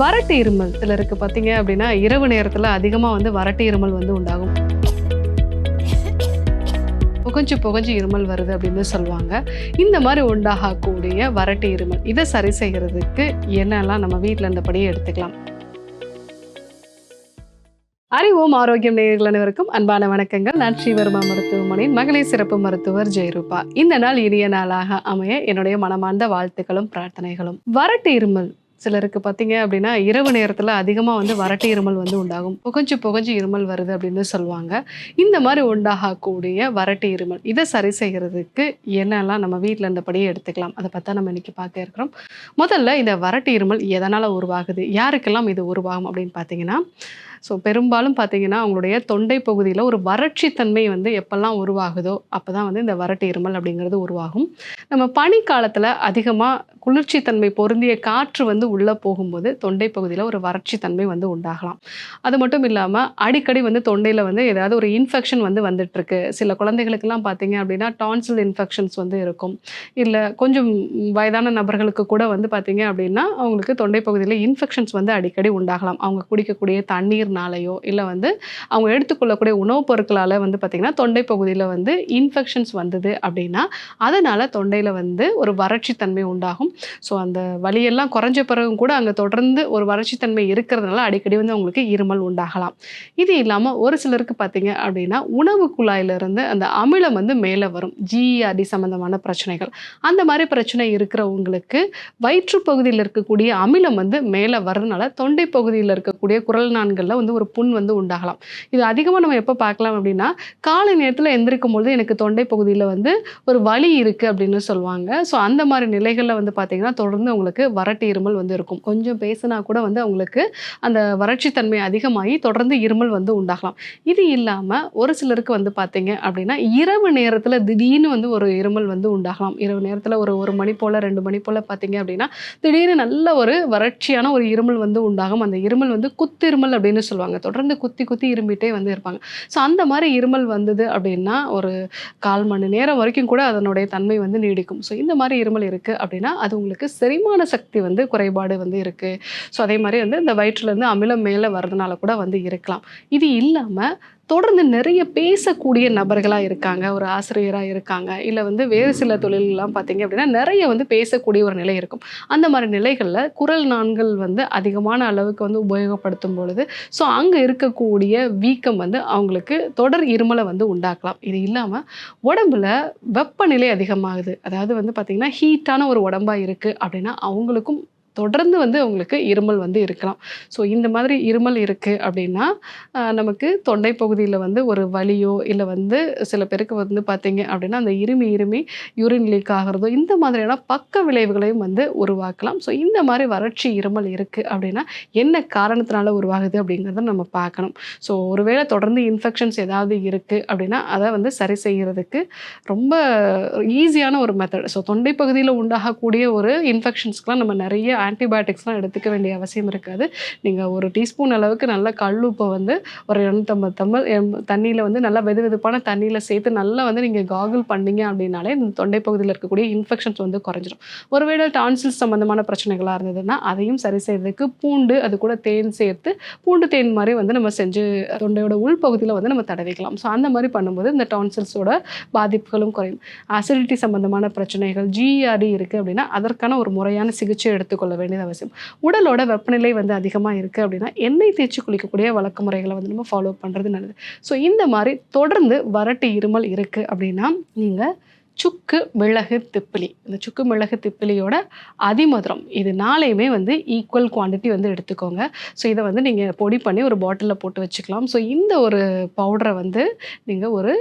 வறட்டு இருமல் சிலருக்கு பார்த்தீங்க அப்படின்னா இரவு நேரத்தில் அதிகமாக வந்து வறட்டு இருமல் வந்து உண்டாகும். புகஞ்சு புகஞ்சு இருமல் வருது அப்படின்னு சொல்லுவாங்க. இந்த மாதிரி உண்டாகக்கூடிய வறட்டு இருமல் இதை சரி செய்கிறதுக்கு என்னெல்லாம் நம்ம வீட்டில் இருந்தபடியே எடுத்துக்கலாம். அறிவோம் ஆரோக்கியம் நேயர்கள் அனைவருக்கும் அன்பான வணக்கங்கள். நான் ஸ்ரீவர்மா மருத்துவமனையின் மகளிர் சிறப்பு மருத்துவர் ஜெயரூபா. இந்த நாள் இனிய நாளாக அமைய என்னுடைய மனமார்ந்த வாழ்த்துக்களும் பிரார்த்தனைகளும். வறட்டு இருமல் சிலருக்கு பார்த்தீங்க அப்படின்னா இரவு நேரத்தில் அதிகமாக வந்து வறட்டு இருமல் வந்து உண்டாகும். புகஞ்சு புகஞ்சு இருமல் வருது அப்படின்னு சொல்லுவாங்க. இந்த மாதிரி உண்டாகக்கூடிய வறட்டு இருமல் இதை சரி செய்கிறதுக்கு என்னெல்லாம் நம்ம வீட்டில் இருந்தபடியே எடுத்துக்கலாம்? அதை பார்த்தா நம்ம இன்னைக்கு பார்க்க இருக்கிறோம். முதல்ல இந்த வறட்டு இருமல் எதனால் உருவாகுது? யாருக்கெல்லாம் இது உருவாகும் அப்படின்னு பார்த்தீங்கன்னா ஸோ பெரும்பாலும் பார்த்தீங்கன்னா அவங்களுடைய தொண்டை பகுதியில் ஒரு வறட்சி தன்மை வந்து எப்பெல்லாம் உருவாகுதோ அப்போ தான் வந்து இந்த வறட்டு இருமல் அப்படிங்கிறது உருவாகும். நம்ம பனிக்காலத்தில் அதிகமாக குளிர்ச்சி தன்மை பொருந்திய காற்று வந்து உள்ளே போகும்போது தொண்டை பகுதியில் ஒரு வறட்சி தன்மை வந்து உண்டாகலாம். அது மட்டும் இல்லாமல் அடிக்கடி வந்து தொண்டையில் வந்து ஏதாவது ஒரு இன்ஃபெக்ஷன் வந்து வந்துட்டுருக்கு. சில குழந்தைகளுக்கெல்லாம் பார்த்தீங்க அப்படின்னா டான்சில் இன்ஃபெக்ஷன்ஸ் வந்து இருக்கும். இல்லை கொஞ்சம் வயதான நபர்களுக்கு கூட வந்து பார்த்தீங்க அப்படின்னா அவங்களுக்கு தொண்டை பகுதியில் இன்ஃபெக்ஷன்ஸ் வந்து அடிக்கடி உண்டாகலாம். அவங்க குடிக்கக்கூடிய தண்ணீர்னாலேயோ இல்லை வந்து அவங்க எடுத்துக்கொள்ளக்கூடிய உணவுப் பொருட்களால் வந்து பார்த்திங்கன்னா தொண்டை பகுதியில் வந்து இன்ஃபெக்ஷன்ஸ் வந்தது அப்படின்னா அதனால் தொண்டையில் வந்து ஒரு வறட்சி தன்மை உண்டாகும். ஸோ அந்த வலியெல்லாம் குறைஞ்ச பிறகும் கூட அங்கே தொடர்ந்து ஒரு வறட்சித்தன்மை இருக்கிறதுனால அடிக்கடி வந்து அவங்களுக்கு இருமல் உண்டாகலாம். இது இல்லாமல் ஒரு சிலருக்கு பார்த்தீங்க அப்படின்னா உணவு குழாயிலிருந்து அந்த அமிலம் வந்து மேலே வரும். ஜிஆர்டி சம்மந்தமான பிரச்சனைகள். அந்த மாதிரி பிரச்சனை இருக்கிறவங்களுக்கு வயிற்று பகுதியில் இருக்கக்கூடிய அமிலம் வந்து மேலே வரதுனால தொண்டை பகுதியில் இருக்கக்கூடிய குரல் நான்களில் வந்து ஒரு புண் வந்து உண்டாகலாம். இது அதிகமாக நம்ம எப்போ பார்க்கலாம் அப்படின்னா காலை நேரத்தில் எந்திரிக்கும் பொழுது எனக்கு தொண்டை பகுதியில் வந்து ஒரு வலி இருக்குது அப்படின்னு சொல்லுவாங்க. ஸோ அந்த மாதிரி நிலைகளில் வந்து பார்த்தீங்கன்னா தொடர்ந்து அவங்களுக்கு வறட்டு இருமல் வந்து இருக்கும். கொஞ்சம் பேசினா கூட வந்து அவங்களுக்கு அந்த வறட்சி தன்மை அதிகமாகி தொடர்ந்து இருமல் வந்து உண்டாகலாம். இது இல்லாமல் ஒரு சிலருக்கு வந்து பார்த்தீங்க அப்படின்னா இரவு நேரத்தில் திடீர்னு வந்து ஒரு இருமல் வந்து உண்டாகலாம். இரவு நேரத்தில் ஒரு ஒரு மணி போல் ரெண்டு மணி போல் பார்த்தீங்க அப்படின்னா திடீர்னு நல்ல ஒரு வறட்சியான ஒரு இருமல் வந்து உண்டாகும். அந்த இருமல் வந்து குத்திருமல் அப்படின்னு சொல்லுவாங்க. தொடர்ந்து குத்தி குத்தி இரும்பிட்டே வந்து இருப்பாங்க. ஸோ அந்த மாதிரி இருமல் வந்தது அப்படின்னா ஒரு கால் மணி நேரம் வரைக்கும் கூட அதனுடைய தன்மை வந்து நீடிக்கும். ஸோ இந்த மாதிரி இருமல் இருக்குது அப்படின்னா அது உங்களுக்கு செரிமான சக்தி வந்து குறைபாடு வந்து இருக்குது ஸோ அதே மாதிரி வந்து இந்த வயிற்றுலேருந்து அமிலம் மேலே வர்றதுனால கூட வந்து இருக்கலாம். இது இல்லாமல் தொடர்ந்து நிறைய பேசக்கூடிய நபர்களாக இருக்காங்க ஒரு ஆசிரியராக இருக்காங்க இல்லை வந்து வேறு சில தொழிலெலாம் பார்த்தீங்க அப்படின்னா நிறைய வந்து பேசக்கூடிய ஒரு நிலை இருக்கும். அந்த மாதிரி நிலைகளில் குரல் நான்கள் வந்து அதிகமான அளவுக்கு வந்து உபயோகப்படுத்தும் பொழுது ஸோ அங்கே இருக்கக்கூடிய வீக்கம் வந்து அவங்களுக்கு தொடர் இருமலை வந்து உண்டாக்கலாம். இது இல்லாமல் உடம்புல வெப்பநிலை அதிகமாகுது. அதாவது வந்து பார்த்திங்கன்னா ஹீட்டான ஒரு உடம்பாக இருக்குது அப்படின்னா அவங்களுக்கும் தொடர்ந்து வந்து அவங்களுக்கு இருமல் வந்து இருக்கலாம். ஸோ இந்த மாதிரி இருமல் இருக்குது அப்படின்னா நமக்கு தொண்டை பகுதியில் வந்து ஒரு வலியோ இல்லை வந்து சில பேருக்கு வந்து பார்த்தீங்க அப்படின்னா அந்த இருமி இருமி யூரின் லீக் ஆகிறதோ இந்த மாதிரியான பக்க விளைவுகளையும் வந்து உருவாக்கலாம். ஸோ இந்த மாதிரி வறட்சி இருமல் இருக்குது அப்படின்னா என்ன காரணத்தினால உருவாகுது அப்படிங்கிறத நம்ம பார்க்கணும் ஸோ ஒருவேளை தொடர்ந்து இன்ஃபெக்ஷன்ஸ் ஏதாவது இருக்குது அப்படின்னா அதை வந்து சரி செய்கிறதுக்கு ரொம்ப ஈஸியான ஒரு மெத்தட் ஸோ தொண்டை பகுதியில் உண்டாகக்கூடிய ஒரு இன்ஃபெக்ஷன்ஸ்க்குலாம் நம்ம நிறைய ஆன்டிபயோட்டிக்ஸ்லாம் எடுத்துக்க வேண்டிய அவசியம் இருக்காது. நீங்கள் ஒரு டீஸ்பூன் அளவுக்கு நல்ல கல்லுப்பை வந்து ஒரு இரநூத்தம்பது தம்மல் தண்ணியில் வந்து நல்லா வெது வெதுப்பான தண்ணியில் சேர்த்து நல்லா வந்து நீங்கள் காகுல் பண்ணீங்க அப்படின்னாலே இந்த தொண்டை பகுதியில் இருக்கக்கூடிய இன்ஃபெக்ஷன்ஸ் வந்து குறைஞ்சிரும். ஒருவேளை டான்சில்ஸ் சம்மந்தமான பிரச்சனைகளாக இருந்ததுன்னா அதையும் சரி செய்யறதுக்கு பூண்டு அது கூட தேன் சேர்த்து பூண்டு தேன் மாதிரி வந்து நம்ம செஞ்சு தொண்டையோட உள்பகுதியில் வந்து நம்ம தடவிக்கலாம். ஸோ அந்த மாதிரி பண்ணும்போது இந்த டான்சில்ஸோட பாதிப்புகளும் குறையும். அசிடிட்டி சம்மந்தமான பிரச்சனைகள் ஜிஆர்டி இருக்குது அப்படின்னா அதற்கான ஒரு முறையான சிகிச்சை எடுத்துக்கொள்ள வேண்டியது அவசியம். உடலோட வெப்பநிலை வந்து அதிகமாக இருக்குது அப்படின்னா எண்ணெய் தேய்ச்சி குளிக்கக்கூடிய வழக்க முறைகளை வந்து நம்ம ஃபாலோ பண்ணுறது நல்லது. ஸோ இந்த மாதிரி தொடர்ந்து வறட்டு இருமல் இருக்குது அப்படின்னா நீங்கள் சுக்கு மிளகு திப்பிலி. இந்த சுக்கு மிளகு திப்பிலியோட அதிமதுரம் இது நாளையுமே வந்து ஈக்குவல் குவாண்டிட்டி வந்து எடுத்துக்கோங்க. ஸோ இதை வந்து நீங்கள் பொடி பண்ணி ஒரு பாட்டிலில் போட்டு வச்சுக்கலாம். ஸோ இந்த ஒரு பவுடரை வந்து நீங்கள் ஒரு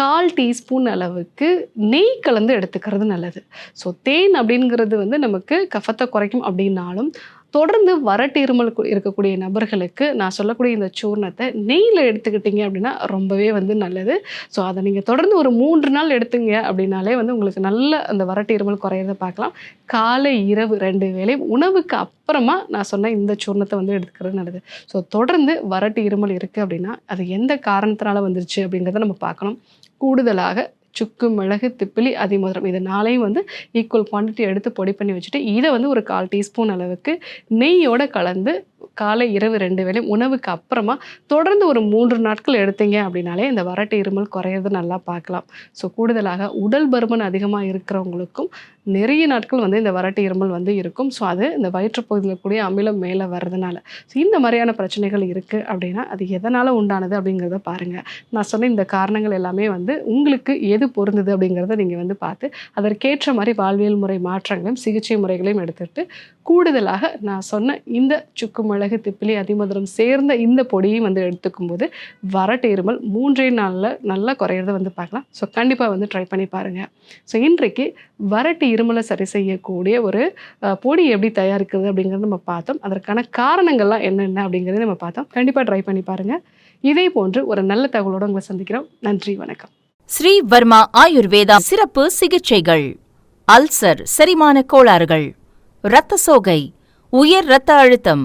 கால் டீஸ்பூன் அளவுக்கு நெய் கலந்து எடுத்துக்கிறது நல்லது. ஸோ தேன் அப்படிங்கிறது வந்து நமக்கு கஃபத்தை குறைக்கும் அப்படின்னாலும் தொடர்ந்து வறட்டு இருமல் இருக்கக்கூடிய நபர்களுக்கு நான் சொல்லக்கூடிய இந்த சூர்ணத்தை நெய்யில் எடுத்துக்கிட்டீங்க அப்படின்னா ரொம்பவே வந்து நல்லது. ஸோ அதை நீங்கள் தொடர்ந்து ஒரு மூன்று நாள் எடுத்துங்க அப்படின்னாலே வந்து உங்களுக்கு நல்ல அந்த வறட்டு இருமல் குறையிறத பார்க்கலாம். காலை இரவு ரெண்டு வேலை உணவுக்கு அப்புறமா நான் சொன்ன இந்த சூர்ணத்தை வந்து எடுத்துக்கிறது நல்லது. ஸோ தொடர்ந்து வறட்டு இருமல் இருக்குது அப்படின்னா அது எந்த காரணத்தினால வந்துருச்சு அப்படிங்கிறத நம்ம பார்க்கணும். கூடுதலாக சுக்கு மிளகு திப்பிலி அதிமதுரம் இது நாளையும் வந்து ஈக்குவல் குவான்டிட்டி எடுத்து பொடி பண்ணி வச்சுட்டு இதை வந்து ஒரு கால் டீஸ்பூன் அளவுக்கு நெய்யோடு கலந்து காலை இரவு ரெண்டு வேளையும் உணவுக்கு அப்புறமா தொடர்ந்து ஒரு மூன்று நாட்கள் எடுத்தீங்க அப்படின்னாலே இந்த வறட்டு இருமல் குறையிறது நல்லா பார்க்கலாம். ஸோ கூடுதலாக உடல் பருமன் அதிகமாக இருக்கிறவங்களுக்கும் நிறைய நாட்கள் வந்து இந்த வறட்டு இருமல் வந்து இருக்கும். ஸோ அது இந்த வயிற்றுப்பகுதியில் கூடிய அமிலம் மேலே வர்றதுனால. ஸோ இந்த மாதிரியான பிரச்சனைகள் இருக்குது அப்படின்னா அது எதனால் உண்டானது அப்படிங்கிறத பாருங்கள் நான் சொன்ன இந்த காரணங்கள் எல்லாமே வந்து உங்களுக்கு எது பொருந்தது அப்படிங்கிறத நீங்கள் வந்து பார்த்து அதற்கேற்ற மாதிரி வாழ்வியல் முறை மாற்றங்களையும் சிகிச்சை முறைகளையும் எடுத்துகிட்டு கூடுதலாக நான் சொன்ன இந்த சுக்கு மிளகு திப்பிலி அதிமதுரம் சேர்ந்த இந்த பொடியும் வந்து எடுத்துக்கும் போது வறட்டு இருமல் மூன்றே நாளில் நல்லா குறையிறத வந்து பார்க்கலாம். ஸோ கண்டிப்பாக வந்து ட்ரை பண்ணி பாருங்கள் ஸோ இன்றைக்கு வறட்டு இருமலை சரி செய்யக்கூடிய ஒரு பொடி எப்படி தயாரிக்கிறது அப்படிங்கிறத நம்ம பார்த்தோம். அதற்கான காரணங்கள்லாம் என்னென்ன அப்படிங்கிறத நம்ம பார்த்தோம். கண்டிப்பாக ட்ரை பண்ணி பாருங்கள் இதே போன்று ஒரு நல்ல தகவலோடு உங்களை சந்திக்கிறோம். நன்றி வணக்கம். ஸ்ரீ வர்மா ஆயுர்வேதா சிறப்பு சிகிச்சைகள். அல்சர் செரிமான கோளாறுகள். இரத்த சோகை உயர் இரத்த அழுத்தம்.